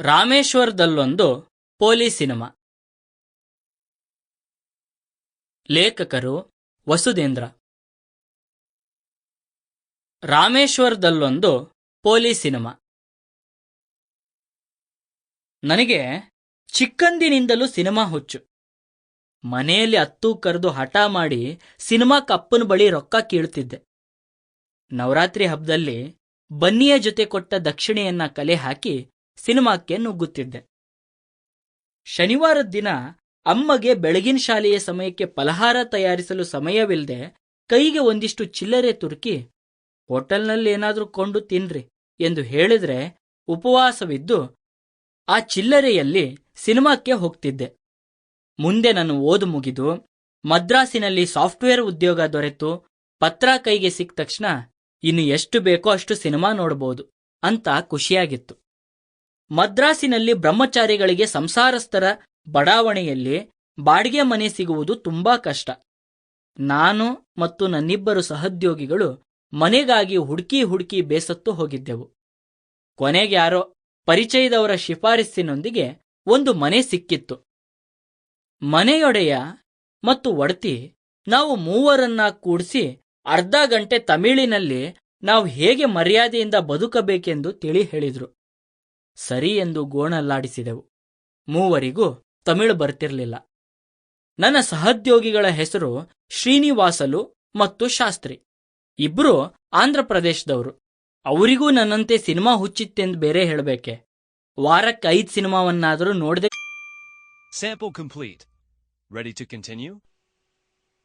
ರಾಮೇಶ್ವರದಲ್ಲೊಂದು ಪೋಲಿ ಸಿನಿಮಾ. ಲೇಖಕರು ವಸುಧೇಂದ್ರ ರಾಮೇಶ್ವರದಲ್ಲೊಂದು ಪೋಲಿ ಸಿನಿಮಾ. ನನಗೆ ಚಿಕ್ಕಂದಿನಿಂದಲೂ ಸಿನಿಮಾ ಹುಚ್ಚು. ಮನೆಯಲ್ಲಿ ಹತ್ತು ಕರೆದು ಹಠ ಮಾಡಿ ಸಿನಿಮಾ ಕಪ್ಪನ ಬಳಿ ರೊಕ್ಕ ಕೀಳ್ತಿದ್ದೆ. ನವರಾತ್ರಿ ಹಬ್ಬದಲ್ಲಿ ಬನ್ನಿಯ ಜೊತೆ ಕೊಟ್ಟ ದಕ್ಷಿಣೆಯನ್ನ ಕಲೆ ಹಾಕಿ ಸಿನಿಮಾಕ್ಕೆ ನುಗ್ಗುತ್ತಿದ್ದೆ. ಶನಿವಾರದ ದಿನ ಅಮ್ಮಗೆ ಬೆಳಗಿನ ಶಾಲೆಯ ಸಮಯಕ್ಕೆ ಫಲಹಾರ ತಯಾರಿಸಲು ಸಮಯವಿಲ್ಲದೆ ಕೈಗೆ ಒಂದಿಷ್ಟು ಚಿಲ್ಲರೆ ತುರುಕಿ, ಹೋಟೆಲ್ನಲ್ಲಿ ಏನಾದರೂ ಕೊಂಡು ತಿನ್ರಿ ಎಂದು ಹೇಳಿದ್ರೆ ಉಪವಾಸವಿದ್ದು ಆ ಚಿಲ್ಲರೆಯಲ್ಲಿ ಸಿನಿಮಾಕ್ಕೆ ಹೋಗ್ತಿದ್ದೆ. ಮುಂದೆ ನಾನು ಓದು ಮುಗಿದು ಮದ್ರಾಸಿನಲ್ಲಿ ಸಾಫ್ಟ್ವೇರ್ ಉದ್ಯೋಗ ದೊರೆತು, ಪತ್ರ ಕೈಗೆ ಸಿಕ್ಕ ತಕ್ಷಣ ಇನ್ನು ಎಷ್ಟು ಬೇಕೋ ಅಷ್ಟು ಸಿನಿಮಾ ನೋಡಬಹುದು ಅಂತ ಖುಷಿಯಾಗಿತ್ತು. ಮದ್ರಾಸಿನಲ್ಲಿ ಬ್ರಹ್ಮಚಾರಿಗಳಿಗೆ ಸಂಸಾರಸ್ಥರ ಬಡಾವಣೆಯಲ್ಲಿ ಬಾಡಿಗೆ ಮನೆ ಸಿಗುವುದು ತುಂಬಾ ಕಷ್ಟ. ನಾನು ಮತ್ತು ನನ್ನಿಬ್ಬರು ಸಹೋದ್ಯೋಗಿಗಳು ಮನೆಗಾಗಿ ಹುಡುಕಿ ಹುಡುಕಿ ಬೇಸತ್ತು ಹೋಗಿದ್ದೆವು. ಕೊನೆಗೆ ಯಾರೋ ಪರಿಚಯದವರ ಶಿಫಾರಸ್ಸಿನೊಂದಿಗೆ ಒಂದು ಮನೆ ಸಿಕ್ಕಿತ್ತು. ಮನೆಯೊಡೆಯ ಮತ್ತು ಒಡತಿ ನಾವು ಮೂವರನ್ನ ಕೂಡಿಸಿ ಅರ್ಧ ಗಂಟೆ ತಮಿಳಿನಲ್ಲಿ ನಾವು ಹೇಗೆ ಮರ್ಯಾದೆಯಿಂದ ಬದುಕಬೇಕೆಂದು ತಿಳಿ ಹೇಳಿದ್ರು. ಸರಿ ಎಂದು ಗೋಣಲ್ಲಾಡಿಸಿದೆವು. ಮೂವರಿಗೂ ತಮಿಳು ಬರ್ತಿರಲಿಲ್ಲ. ನನ್ನ ಸಹೋದ್ಯೋಗಿಗಳ ಹೆಸರು ಶ್ರೀನಿವಾಸಲು ಮತ್ತು ಶಾಸ್ತ್ರಿ. ಇಬ್ರು ಆಂಧ್ರಪ್ರದೇಶದವರು. ಅವರಿಗೂ ನನ್ನಂತೆ ಸಿನಿಮಾ ಹುಚ್ಚಿತ್ತೆಂದು ಬೇರೆ ಹೇಳಬೇಕೆ? ವಾರಕ್ಕೆ ಐದು ಸಿನಿಮಾವನ್ನಾದರೂ ನೋಡದೆ